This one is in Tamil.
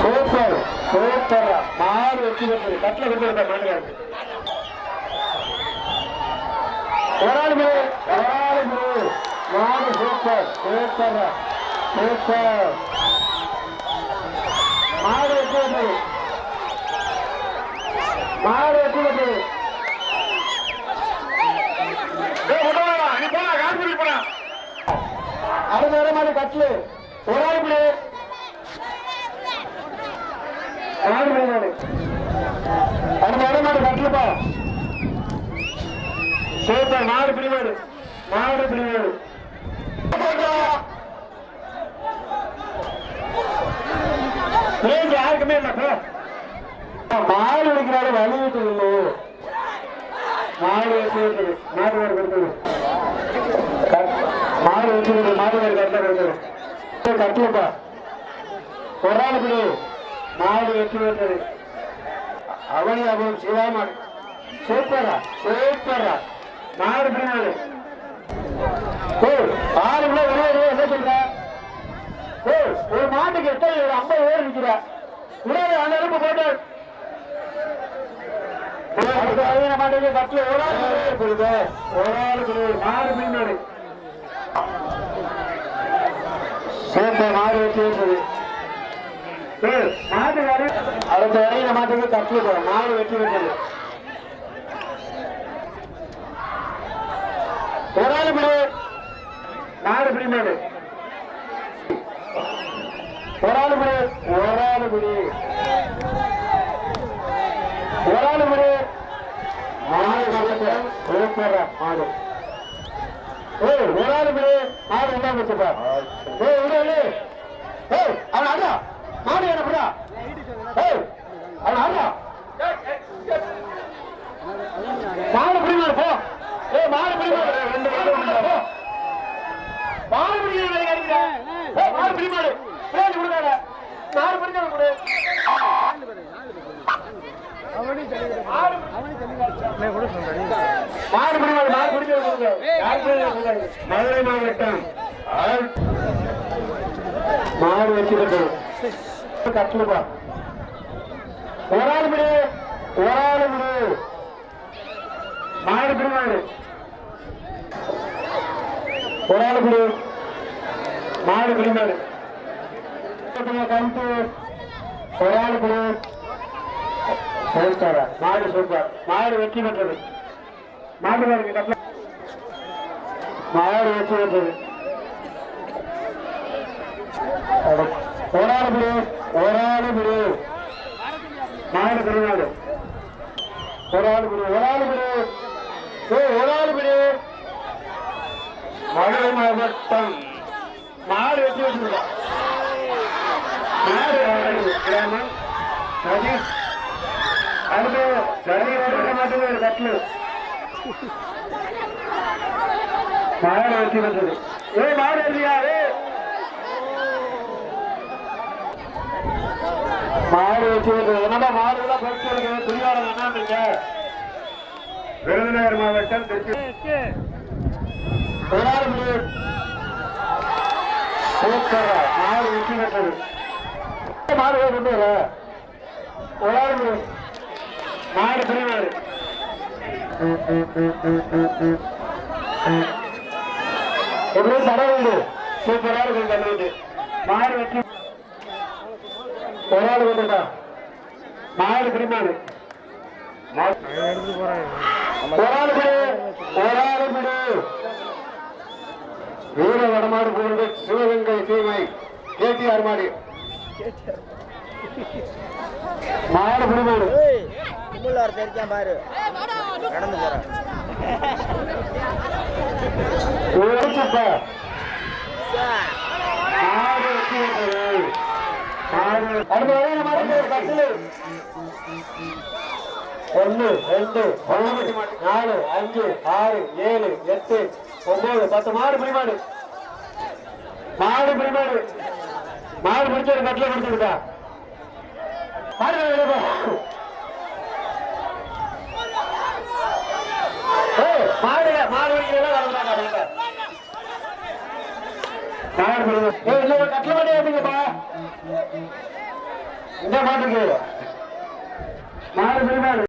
சூப்பர் சூப்பர் மாடு வெற்றி பெற்றது கட்டில கொண்டு வந்த மாடுகாரு ஒரு ஆள் ஒரு ஆள் மாடு சூப்பர் சூப்பர் சூப்பர் அடுத்த வர மாதிரி கட்லு ஒரு ஆள் முறை மாடு மாடு அடுத்த வர மாதிரி கட்லுப்பா சூப்பர் மாடு பிடிவாடு யாருக்குமே இல்ல மாடு அடிக்கிறாரு வழி விட்டு மாடு மாடு வேறு கொடுத்தது மாடு வெட்டி விடு மாடு வேறு கரெக்டாக கொடுத்தது கட்டுப்பா ஒரு ஆள் பிடி மாடு வெட்டி விட்டது அவனி அவன் சிவாமாடு சூப்பரா சூப்பரா மாடு பிடிவாடு ஓ ஆறு கிலோ ஒரே ரூபா என்ன சொல்ற ஓ ஒரு மாட்டுக்கு எத்தனை ஒரு ஐம்பது பேர் நிற்கிற உடனே அந்த அளவுக்கு போட்டு மாட்டுக்கு பத்து ஒரு ஆள் கொடுங்க ஒரு ஆள் மாடு பின்னாடி சூப்பர் மாடு வெட்டி விட்டது மாட்டுக்காரு அடுத்த வரையில மாட்டுக்கு கட்டு மாடு வெட்டி விட்டது ஒரு ஆள் பிடி. நாலு பிடி மாடு. ஒரு ஆள் பிடி. ஒரு ஆள் பிடி. ஒரு ஆள் பிடி. மாடு. ஒரு ஆள் மாடு என்ன வச்சுப்பா ஏய் விடு விடு. ஏய் அவன் ஆடா மாடு அவன் ஆடா மாடு பிடி மாடு போ. ஏய் மாடு பிடி மாடு ரெண்டு மாடு போ. மாடு பிடி மாடு அடிக்கிறா. ஏய் மாடு பிடி மாடு. பின்னாடி விடுறாடா மாடு. பிடி. மாடு கொடு கொடுங்க மதுரை மாவட்டம். மாடு வச்சு கட்டணும் கட்டலுப்பா ஒரு ஆள் பிடி ஒரு ஆள் பிடி மாடு பிடி மாடு ஒரு ஆள் பிடி மாடு பிடி மாடு கம்பு ஒரு ஆள் சூப்பரா மாடு சூப்பர் மாடு வெற்றி பெற்றது. மாடு பாருங்க கட்டல மாடு வெற்றி பெற்றது அட, ஒரு ஆள் பிடி ஒரு ஆள் பிடி மாடு பிடி மாடு ஒரு ஆள் பிடி ஒரு ஆள் பிடி ஏய், ஒரு ஆள் பிடி மதுரை மாவட்டம் மாடு வெட்டி வச்சிருக்கா மாடு ஆடு, கிராமம் சதீஷ் அடுத்து சரி ஓடுற மாட்டேங்குது ஒரு கட்லு மாடு வெட்டி வந்தது. ஏ மாடு இல்லையா ஏ. மாடு வெட்டி வந்தது. என்னடா மாடுலாம் பறிச்சு இருக்கு புரியாரம் என்னன்றீங்க? விருதுநகர் மாவட்டம் திருச்சி பதினாறு மணி மாடு வெற்றி பெற்றது. மாடு கொண்டு வர ஒரு மாடு எப்படி தடவை சூப்பரா இருக்கும் தண்ணி விட்டு மாடு வெற்றி ஒரு ஆள் கொண்டுடா மாடு பிடிமாடு ஒரு ஆள் பிடி ஒரு ஆள் பிடி வீர வடமாடு போன்று சிவகங்கை சீமை கேடிஆர் மாடு. மாடு பிடிமாடு மாடு கும்பலார் தெரிக்கான் பாரு. நடந்து போற ஓடிச்சுப்பா. மாடு வெட்டி விட்டது. மாடு அடுத்த வரையில மாடு கட்டிலு. ஒன்னு ரெண்டு மூணு நாலு அஞ்சு ஆறு ஏழு எட்டு ஒன்பது பத்து. மாடு பிடி மாடு மாடு பிடி மாடு மாடு பிடிச்சது கட்டில கொடுத்துருக்கா மாடு வெளியே மாடு மாடு பிடிக்கிறதா மாடு ஏய் இல்ல ஒரு கட்டில மாட்டே இந்த மாட்டுக்கு? மாடு பிடிமாடு